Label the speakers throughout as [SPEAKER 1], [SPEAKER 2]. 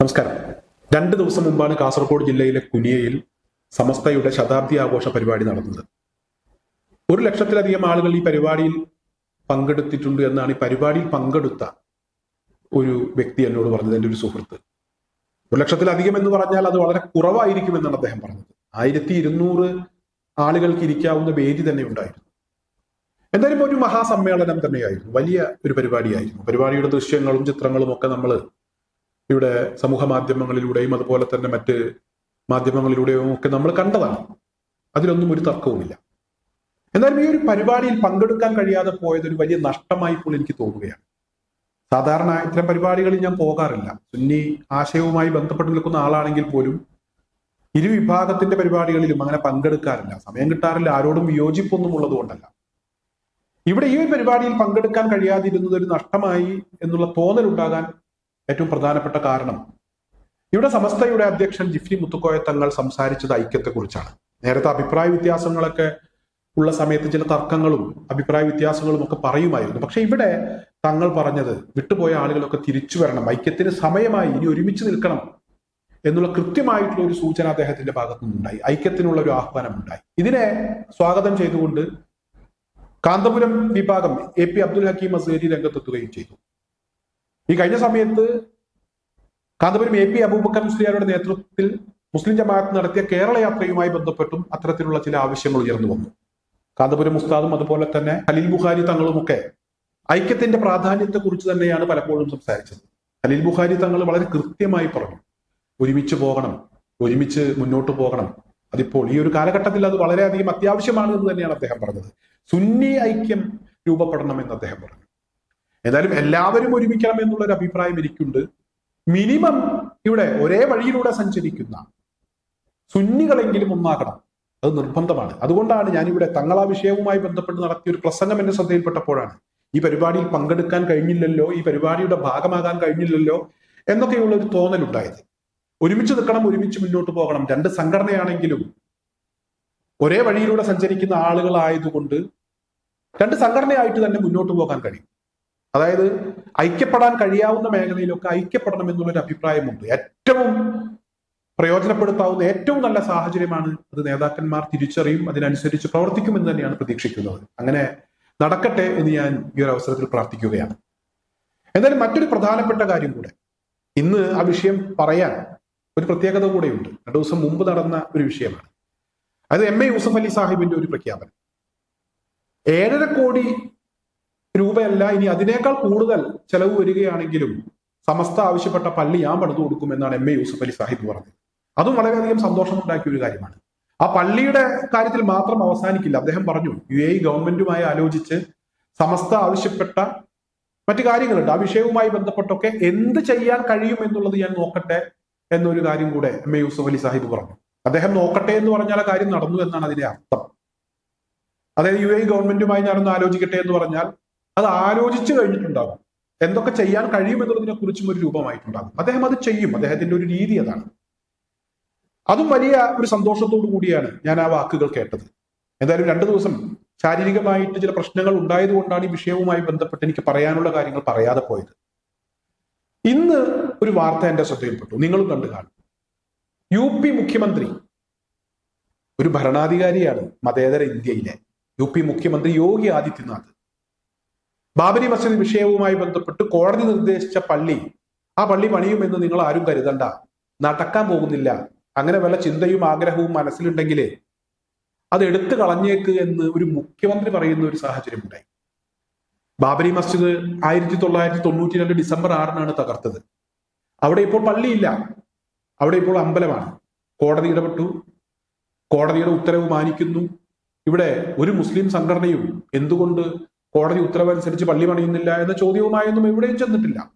[SPEAKER 1] നമസ്കാരം. രണ്ട് ദിവസം മുമ്പാണ് കാസർഗോഡ് ജില്ലയിലെ കുനിയയിൽ സമസ്തയുടെ ശതാബ്ദി ആഘോഷ പരിപാടി നടന്നത്. ഒരു ലക്ഷത്തിലധികം ആളുകൾ ഈ പരിപാടിയിൽ പങ്കെടുത്തിട്ടുണ്ട് എന്നാണ് ഈ പരിപാടിയിൽ പങ്കെടുത്ത ഒരു വ്യക്തി എന്നോട് പറഞ്ഞത് എന്റെ ഒരു സുഹൃത്ത്. ഒരു ലക്ഷത്തിലധികം എന്ന് പറഞ്ഞാൽ അത് വളരെ കുറവായിരിക്കും എന്നാണ് അദ്ദേഹം പറഞ്ഞത്. ആയിരത്തി ഇരുന്നൂറ് ആളുകൾക്ക് ഇരിക്കാവുന്ന വേദി തന്നെ ഉണ്ടായിരുന്നു. എന്തായാലും ഒരു മഹാസമ്മേളനം തന്നെയായിരുന്നു. വലിയ ഒരു പരിപാടിയായിരുന്നു. പരിപാടിയുടെ ദൃശ്യങ്ങളും ചിത്രങ്ങളും ഒക്കെ നമ്മൾ ഇവിടെ സമൂഹ മാധ്യമങ്ങളിലൂടെയും അതുപോലെ തന്നെ മറ്റ് മാധ്യമങ്ങളിലൂടെയും ഒക്കെ നമ്മൾ കണ്ടതാണ്. അതിലൊന്നും ഒരു തർക്കവുമില്ല. എന്നാലും ഈ ഒരു പരിപാടിയിൽ പങ്കെടുക്കാൻ കഴിയാതെ പോയത് ഒരു വലിയ നഷ്ടമായി ഇപ്പോൾ എനിക്ക് തോന്നുകയാണ്. സാധാരണ ഇത്തരം പരിപാടികളിൽ ഞാൻ പോകാറില്ല. സുന്നി ആശയവുമായി ബന്ധപ്പെട്ട് നിൽക്കുന്ന ആളാണെങ്കിൽ പോലും ഇരുവിഭാഗത്തിന്റെ പരിപാടികളിലും അങ്ങനെ പങ്കെടുക്കാറില്ല. സമയം കിട്ടാറില്ല. ആരോടും വിയോജിപ്പൊന്നും ഉള്ളത് കൊണ്ടല്ല ഇവിടെ ഈ പരിപാടിയിൽ പങ്കെടുക്കാൻ കഴിയാതിരുന്നത് ഒരു നഷ്ടമായി എന്നുള്ള തോന്നൽ ഉണ്ടാകാൻ ഏറ്റവും പ്രധാനപ്പെട്ട കാരണം ഇവിടെ സമസ്തയുടെ അധ്യക്ഷൻ ജിഫ്രി മുത്തുക്കോയ തങ്ങൾ സംസാരിച്ചത് ഐക്യത്തെക്കുറിച്ചാണ് നേരത്തെ അഭിപ്രായ വ്യത്യാസങ്ങളൊക്കെ ഉള്ള സമയത്ത് ചില തർക്കങ്ങളും അഭിപ്രായ വ്യത്യാസങ്ങളും ഒക്കെ പറയുമായിരുന്നു. പക്ഷെ ഇവിടെ തങ്ങൾ പറഞ്ഞത് വിട്ടുപോയ ആളുകളൊക്കെ തിരിച്ചു വരണം ഐക്യത്തിന് സമയമായി ഇനി ഒരുമിച്ച് നിൽക്കണം എന്നുള്ള കൃത്യമായിട്ടുള്ള ഒരു സൂചന അദ്ദേഹത്തിന്റെ ഭാഗത്തു നിന്നുണ്ടായി ഐക്യത്തിനുള്ള ഒരു ആഹ്വാനം ഉണ്ടായി ഇതിനെ സ്വാഗതം ചെയ്തുകൊണ്ട് കാന്തപുരം വിഭാഗം എ പി അബ്ദുൽ ഹക്കീം അസേരി രംഗത്തെത്തുകയും ചെയ്തു. ഈ കഴിഞ്ഞ സമയത്ത് കാന്തപുരം എ പി അബൂബക്കർ മുസ്ലിയാരുടെ നേതൃത്വത്തിൽ മുസ്ലിം ജമാഅത്ത് നടത്തിയ കേരള യാത്രയുമായി ബന്ധപ്പെട്ടും അത്തരത്തിലുള്ള ചില ആവശ്യങ്ങൾ ഉയർന്നു വന്നു. കാന്തപുരം മുസ്താദും അതുപോലെ തന്നെ ഖലീൽ ബുഖാരി തങ്ങളുമൊക്കെ ഐക്യത്തിന്റെ പ്രാധാന്യത്തെക്കുറിച്ച് തന്നെയാണ് പലപ്പോഴും സംസാരിച്ചത്. ഖലീൽ ബുഖാരി തങ്ങൾ വളരെ കൃത്യമായി പറഞ്ഞു ഒരുമിച്ച് പോകണം ഒരുമിച്ച് മുന്നോട്ട് പോകണം. അതിപ്പോൾ ഈ ഒരു കാലഘട്ടത്തിൽ അത് വളരെയധികം അത്യാവശ്യമാണ് എന്ന് തന്നെയാണ് അദ്ദേഹം പറഞ്ഞത്. സുന്നി ഐക്യം രൂപപ്പെടണം എന്ന് അദ്ദേഹം പറഞ്ഞു. എന്തായാലും എല്ലാവരും ഒരുമിക്കണം എന്നുള്ള ഒരു അഭിപ്രായം എനിക്കുണ്ട്. മിനിമം ഇവിടെ ഒരേ വഴിയിലൂടെ സഞ്ചരിക്കുന്ന സുന്നികളെങ്കിലും ഒന്നാകണം. അത് നിർബന്ധമാണ്. അതുകൊണ്ടാണ് ഞാനിവിടെ തങ്ങളാ വിഷയവുമായി ബന്ധപ്പെട്ട് നടത്തിയ ഒരു പ്രസംഗം എന്റെ ശ്രദ്ധയിൽപ്പെട്ടപ്പോഴാണ്. ഈ പരിപാടിയിൽ പങ്കെടുക്കാൻ കഴിഞ്ഞില്ലല്ലോ ഈ പരിപാടിയുടെ ഭാഗമാകാൻ കഴിഞ്ഞില്ലല്ലോ എന്നൊക്കെയുള്ള ഒരു തോന്നലുണ്ടായത്. ഒരുമിച്ച് നിൽക്കണം ഒരുമിച്ച് മുന്നോട്ട് പോകണം. രണ്ട് സംഘടനയാണെങ്കിലും ഒരേ വഴിയിലൂടെ സഞ്ചരിക്കുന്ന ആളുകളായതുകൊണ്ട് രണ്ട് സംഘടനയായിട്ട് തന്നെ മുന്നോട്ട് പോകാൻ കഴിയും. അതായത് ഐക്യപ്പെടാൻ കഴിയാവുന്ന മേഖലയിലൊക്കെ ഐക്യപ്പെടണം എന്നുള്ളൊരു അഭിപ്രായമുണ്ട്. ഏറ്റവും പ്രയോജനപ്പെടുത്താവുന്ന ഏറ്റവും നല്ല സാഹചര്യമാണ് അത് നേതാക്കന്മാർ തിരിച്ചറിയും അതിനനുസരിച്ച് പ്രവർത്തിക്കുമെന്ന് തന്നെയാണ് പ്രതീക്ഷിക്കുന്നത്. അങ്ങനെ നടക്കട്ടെ എന്ന് ഞാൻ ഈ ഒരു അവസരത്തിൽ പ്രാർത്ഥിക്കുകയാണ്. എന്തായാലും മറ്റൊരു പ്രധാനപ്പെട്ട കാര്യം കൂടെ. ഇന്ന് ആ വിഷയം പറയാൻ ഒരു പ്രത്യേകത കൂടെയുണ്ട്. രണ്ടു ദിവസം മുമ്പ് നടന്ന ഒരു വിഷയമാണ്. അത് എം എ യൂസഫ് അലി സാഹിബിന്റെ ഒരു പ്രഖ്യാപനം. ഏഴര കോടി രൂപയല്ല. ഇനി അതിനേക്കാൾ കൂടുതൽ ചെലവ് വരികയാണെങ്കിലും സമസ്ത ആവശ്യപ്പെട്ട പള്ളി ഞാൻ പണിതു കൊടുക്കുമെന്നാണ് എം എ യൂസഫ് അലി സാഹിബ് പറഞ്ഞത്. അതും വളരെയധികം സന്തോഷമുണ്ടാക്കിയ ഒരു കാര്യമാണ്. ആ പള്ളിയുടെ കാര്യത്തിൽ മാത്രം അവസാനിക്കില്ല. അദ്ദേഹം പറഞ്ഞു യു എ ഗവൺമെന്റുമായി ആലോചിച്ച് സമസ്ത ആവശ്യപ്പെട്ട മറ്റു കാര്യങ്ങളുണ്ട്. ആ വിഷയവുമായി ബന്ധപ്പെട്ടൊക്കെ എന്ത് ചെയ്യാൻ കഴിയും എന്നുള്ളത് ഞാൻ നോക്കട്ടെ എന്നൊരു കാര്യം കൂടെ എം എ യൂസഫ് അലി സാഹിബ് പറഞ്ഞു. അദ്ദേഹം നോക്കട്ടെ എന്ന് പറഞ്ഞാൽ ആ കാര്യം നടന്നു എന്നാണ് അതിന്റെ അർത്ഥം. അതായത് യു എ ഗവൺമെന്റുമായി ഞാനൊന്ന് ആലോചിക്കട്ടെ എന്ന് പറഞ്ഞാൽ അത് ആലോചിച്ചു കഴിഞ്ഞിട്ടുണ്ടാകും എന്തൊക്കെ ചെയ്യാൻ കഴിയും എന്നുള്ളതിനെ കുറിച്ചും ഒരു രൂപമായിട്ടുണ്ടാകും. അദ്ദേഹം അത് ചെയ്യും. അദ്ദേഹത്തിന്റെ ഒരു രീതി അതാണ്. അതും വലിയ ഒരു സന്തോഷത്തോടു കൂടിയാണ് ഞാൻ ആ വാക്കുകൾ കേട്ടത്. എന്തായാലും രണ്ടു ദിവസം ശാരീരികമായിട്ട് ചില പ്രശ്നങ്ങൾ ഉണ്ടായതുകൊണ്ടാണ് ഈ വിഷയവുമായി ബന്ധപ്പെട്ട് എനിക്ക് പറയാനുള്ള കാര്യങ്ങൾ പറയാതെ പോയത്. ഇന്ന് ഒരു വാർത്ത എന്റെ ശ്രദ്ധയിൽപ്പെട്ടു. നിങ്ങളും കണ്ടു കാണും. യു പി മുഖ്യമന്ത്രി ഒരു ഭരണാധികാരിയാണ് മതേതര ഇന്ത്യയിലെ. യു പി മുഖ്യമന്ത്രി യോഗി ആദിത്യനാഥ്. ബാബരി മസ്ജിദ് വിഷയവുമായി ബന്ധപ്പെട്ട് കോടതി നിർദ്ദേശിച്ച പള്ളി. ആ പള്ളി പണിയുമെന്ന് നിങ്ങൾ ആരും കരുതണ്ട. നടക്കാൻ പോകുന്നില്ല. അങ്ങനെ വല്ല ചിന്തയും ആഗ്രഹവും മനസ്സിലുണ്ടെങ്കിലേ അത് എടുത്തു കളഞ്ഞേക്ക് എന്ന് ഒരു മുഖ്യമന്ത്രി പറയുന്ന ഒരു സാഹചര്യം ഉണ്ടായി ബാബരി മസ്ജിദ് ആയിരത്തി തൊള്ളായിരത്തി തൊണ്ണൂറ്റി രണ്ട് ഡിസംബർ ആറിനാണ് തകർത്തത്. അവിടെ ഇപ്പോൾ പള്ളിയില്ല. അവിടെ ഇപ്പോൾ അമ്പലമാണ്. കോടതി ഇടപെട്ടു. കോടതിയുടെ ഉത്തരവ് മാനിക്കുന്നു. ഇവിടെ ഒരു മുസ്ലിം സംഘടനയും എന്തുകൊണ്ട് കോടതി ഉത്തരവനുസരിച്ച് പള്ളി പണിയുന്നില്ല എന്ന ചോദ്യവുമായൊന്നും എവിടെയും ചെന്നിട്ടില്ല.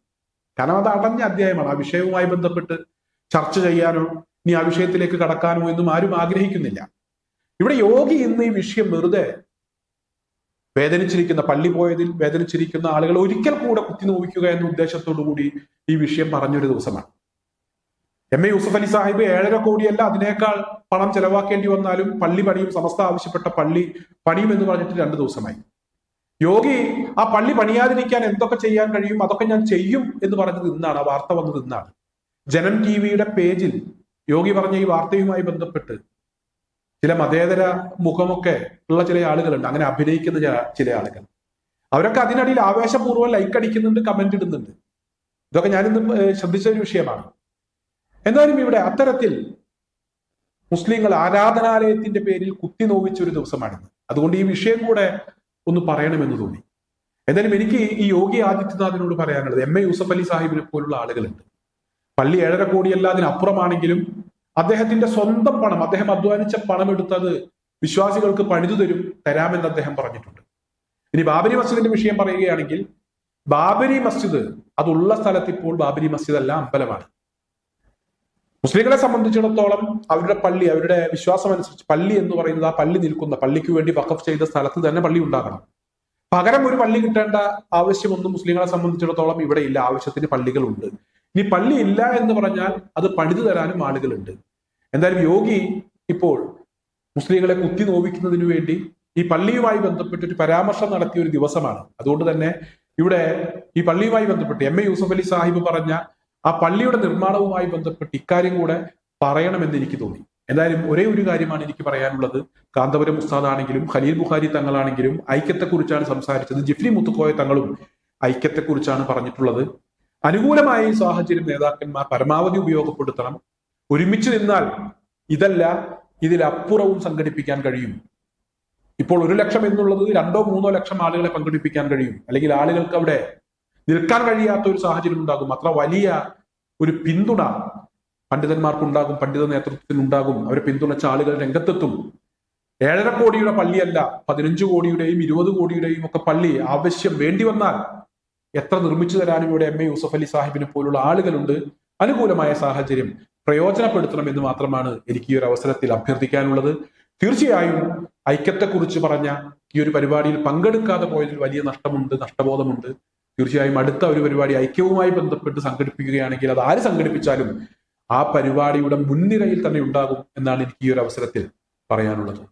[SPEAKER 1] കാരണം അത് അടഞ്ഞ അധ്യായമാണ്. ആ വിഷയവുമായി ബന്ധപ്പെട്ട് ചർച്ച ചെയ്യാനോ ഇനി ആ വിഷയത്തിലേക്ക് കടക്കാനോ എന്നും ആരും ആഗ്രഹിക്കുന്നില്ല. ഇവിടെ യോഗി ഇന്ന് ഈ വിഷയം വെറുതെ വേദനിച്ചിരിക്കുന്ന പള്ളി പോയതിൽ വേദനിച്ചിരിക്കുന്ന ആളുകൾ ഒരിക്കൽ കൂടെ കുത്തി നോവിക്കുക എന്ന ഉദ്ദേശത്തോടു കൂടി ഈ വിഷയം പറഞ്ഞൊരു ദിവസമാണ്. എം എ യൂസഫ് അലി സാഹിബ് ഏഴര കോടിയല്ല അതിനേക്കാൾ പണം ചെലവാക്കേണ്ടി വന്നാലും പള്ളി പണിയും സമസ്ത ആവശ്യപ്പെട്ട പള്ളി പണിയും എന്ന് പറഞ്ഞിട്ട് രണ്ടു ദിവസമായി. യോഗി ആ പള്ളി പണിയാതിരിക്കാൻ എന്തൊക്കെ ചെയ്യാൻ കഴിയും? അതൊക്കെ ഞാൻ ചെയ്യും എന്ന് പറഞ്ഞത് ഇന്നാണ്. ആ വാർത്ത വന്നത് ഇന്നാണ്. ജനം ടി വിയുടെ പേജിൽ യോഗി പറഞ്ഞ ഈ വാർത്തയുമായി ബന്ധപ്പെട്ട് ചില മതേതര മുഖമൊക്കെ ഉള്ള ചില ആളുകളുണ്ട്. അങ്ങനെ അഭിനയിക്കുന്ന ചില- ആളുകൾ. അവരൊക്കെ അതിനിടയിൽ ആവേശപൂർവം ലൈക്ക് അടിക്കുന്നുണ്ട് കമന്റ് ഇടുന്നുണ്ട്. ഇതൊക്കെ ഞാനിന്ന് ശ്രദ്ധിച്ച ഒരു വിഷയമാണ്. എന്തായാലും ഇവിടെ അത്തരത്തിൽ മുസ്ലിങ്ങൾ ആരാധനാലയത്തിന്റെ പേരിൽ കുത്തി നോവിച്ച ഒരു ദിവസമാണിന്ന്. അതുകൊണ്ട് ഈ വിഷയം കൂടെ ഒന്ന് പറയണമെന്ന് തോന്നി. എന്തായാലും എനിക്ക് ഈ യോഗി ആദിത്യനാഥിനോട് പറയാനുള്ളത് എം എ യൂസഫ് അലി സാഹിബിനെ പോലുള്ള ആളുകളുണ്ട്. പള്ളി ഏഴര കോടിയല്ല അതിനപ്പുറമാണെങ്കിലും അദ്ദേഹത്തിന്റെ സ്വന്തം പണം അദ്ദേഹം അധ്വാനിച്ച പണം എടുത്തത് വിശ്വാസികൾക്ക് പണിതു തരും തരാമെന്ന് അദ്ദേഹം പറഞ്ഞിട്ടുണ്ട്. ഇനി ബാബരി മസ്ജിദിന്റെ വിഷയം പറയുകയാണെങ്കിൽ ബാബരി മസ്ജിദ് അതുള്ള സ്ഥലത്ത് ഇപ്പോൾ ബാബരി മസ്ജിദ് അല്ല അമ്പലമാണ്. മുസ്ലിങ്ങളെ സംബന്ധിച്ചിടത്തോളം അവരുടെ പള്ളി അവരുടെ വിശ്വാസം അനുസരിച്ച് പള്ളി എന്ന് പറയുന്നത് ആ പള്ളി നിൽക്കുന്ന പള്ളിക്ക് വേണ്ടി വഖഫ് ചെയ്ത സ്ഥലത്ത് തന്നെ പള്ളി ഉണ്ടാകണം. പകരം ഒരു പള്ളി കിട്ടേണ്ട ആവശ്യമൊന്നും മുസ്ലിങ്ങളെ സംബന്ധിച്ചിടത്തോളം ഇവിടെ ഇല്ല. ആവശ്യത്തിന് പള്ളികളുണ്ട്. ഇനി പള്ളി ഇല്ല എന്ന് പറഞ്ഞാൽ അത് പണിതു തരാനും ആളുകളുണ്ട്. എന്തായാലും യോഗി ഇപ്പോൾ മുസ്ലിങ്ങളെ കുത്തി നോവിക്കുന്നതിന് വേണ്ടി ഈ പള്ളിയുമായി ബന്ധപ്പെട്ട് ഒരു പരാമർശം നടത്തിയ ഒരു ദിവസമാണ്. അതുകൊണ്ട് തന്നെ ഇവിടെ ഈ പള്ളിയുമായി ബന്ധപ്പെട്ട് എം എ യൂസഫ് അലി സാഹിബ് പറഞ്ഞ ആ പള്ളിയുടെ നിർമ്മാണവുമായി ബന്ധപ്പെട്ട് ഇക്കാര്യം കൂടെ പറയണമെന്ന് എനിക്ക് തോന്നി. എന്തായാലും ഒരേ ഒരു കാര്യമാണ് എനിക്ക് പറയാനുള്ളത്. കാന്തപുരം ഉസ്താദ് ആണെങ്കിലും ഖലീൽ ബുഖാരി തങ്ങളാണെങ്കിലും ഐക്യത്തെക്കുറിച്ചാണ് സംസാരിച്ചത്. ജിഫ്രി മുത്തുക്കോയ തങ്ങളും ഐക്യത്തെക്കുറിച്ചാണ് പറഞ്ഞിട്ടുള്ളത്. അനുകൂലമായ ഈ സാഹചര്യം നേതാക്കന്മാർ പരമാവധി ഉപയോഗപ്പെടുത്തണം. ഒരുമിച്ച് നിന്നാൽ ഇതല്ല ഇതിലപ്പുറവും സംഘടിപ്പിക്കാൻ കഴിയും. ഇപ്പോൾ ഒരു ലക്ഷം എന്നുള്ളത് രണ്ടോ മൂന്നോ ലക്ഷം ആളുകളെ പങ്കെടുപ്പിക്കാൻ കഴിയും. അല്ലെങ്കിൽ ആളുകൾക്ക് അവിടെ നിൽക്കാൻ കഴിയാത്ത ഒരു സാഹചര്യം ഉണ്ടാകും. അത്ര വലിയ ഒരു പിന്തുണ പണ്ഡിതന്മാർക്കുണ്ടാകും പണ്ഡിത നേതൃത്വത്തിനുണ്ടാകും. അവരെ പിന്തുണച്ച ആളുകൾ രംഗത്തെത്തും. ഏഴര കോടിയുടെ പള്ളിയല്ല പതിനഞ്ച് കോടിയുടെയും ഇരുപത് കോടിയുടെയും ഒക്കെ പള്ളി ആവശ്യം വേണ്ടി വന്നാൽ എത്ര നിർമ്മിച്ചു തരാനും ഇവിടെ എം എ യൂസഫ് അലി സാഹിബിനെ പോലുള്ള ആളുകളുണ്ട്? അനുകൂലമായ സാഹചര്യം. പ്രയോജനപ്പെടുത്തണം എന്ന് മാത്രമാണ് എനിക്ക് ഈ ഒരു അവസരത്തിൽ അഭ്യർത്ഥിക്കാനുള്ളത്. തീർച്ചയായും ഐക്യത്തെക്കുറിച്ച് പറഞ്ഞ ഈ ഒരു പരിപാടിയിൽ പങ്കെടുക്കാതെ പോയതിൽ വലിയ നഷ്ടമുണ്ട് നഷ്ടബോധമുണ്ട്. തീർച്ചയായും അടുത്ത ഒരു പരിപാടി ഐക്യവുമായി ബന്ധപ്പെട്ട് സംഘടിപ്പിക്കുകയാണെങ്കിൽ അത് ആര് സംഘടിപ്പിച്ചാലും ആ പരിപാടിയുടെ മുൻനിരയിൽ തന്നെ ഉണ്ടാകും എന്നാണ് എനിക്ക് ഈ ഒരു അവസരത്തിൽ പറയാനുള്ളത്.